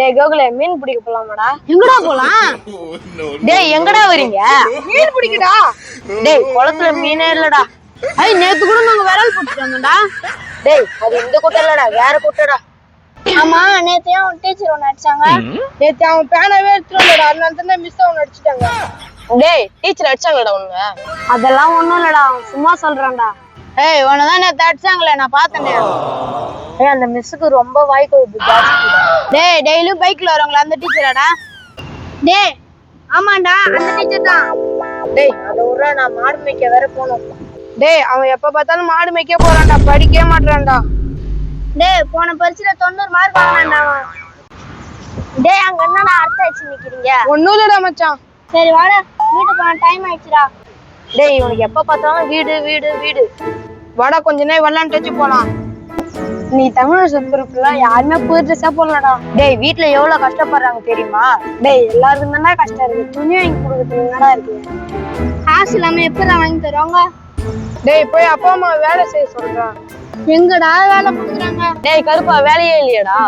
டேய் கோகுல மீன் பிடிக்க போலாமாடா? எங்கடா போலாம்? டேய் எங்கடா வரீங்க? மீன் பிடிக்கடா டேய் குளத்துல மீனே இல்லடா. ஐய் நேத்து கூட நாங்க விரல் போட்டுட்டு வந்தோம்டா. டேய் அது இந்த குட்டை இல்லடா வேற குட்டைடா. ஆமா நேத்து ஏன் டீச்சர் ஒன்னு அடிச்சாங்க. நேத்து அவன் பேனவே எடுத்துட்டு அதனால தான் மிஸ் அவன் அடிச்சிட்டாங்க. டேய் டீச்சர் அடிச்சாங்கடா உன்ன. அதெல்லாம் ஒண்ணும் இல்லடா அவன் சும்மா சொல்றான்டா. ஏய் உனதான் நேத்து அடிச்சாங்களே நான் பார்த்தேனே. ஏய் அந்த மிஸ்ஸுக்கு ரொம்ப வாய் கொழுப்பு ஜாஸ்தி. டேய் டெய்லியும் பைக்ல வரவங்கள? அந்த டீச்சராடா டேய் ஆமாண்டா அந்த டீச்சர் தான். டேய் அதை விட்றா நான் மாடு மேய்க்க வேற போகணும். டேய் அவன் எப்ப பார்த்தாலும் மாடு மேய்க்க போறான்டா படிக்கவே மாட்டான்டா டேய் போன பரிசுல தொண்ணூறு மார்க் வாங்கினான்டா அவன். டேய் அங்க என்னடா அர்த்தம் வச்சு நிக்கிறீங்க? ஒன்னும் இல்லடா மச்சான். சரி வாடா வீட்டுக்கு போன டைம் ஆயிடுச்சுடா. டேய் இவனுக்கு எப்ப பார்த்தாலும் வீடு வீடு வீடு. வாடா கொஞ்ச நேரம் விளாண்டு வச்சு போலாம். நீ தமிழ் சுத்தரப்புலாம் யாருமே புது ட்ரெஸ்ஸா போடலடா. டேய் வீட்ல எவ்வளவு கஷ்டப்படுறாங்க தெரியுமா? டேய் எல்லாருக்கும் தானே கஷ்டம் இருக்கு. துணி வாங்கி கொடுக்கறதுக்கு என்னடா இருக்கு? காசு இல்லாம எப்படி வாங்கி தருவாங்க? டேய் போய் அப்பா அம்மா வேலை செய்ய சொல்றான் எங்கடா வேலை கொடுக்குறாங்க? டேய் கருப்பா வேலையே இல்லையாடா.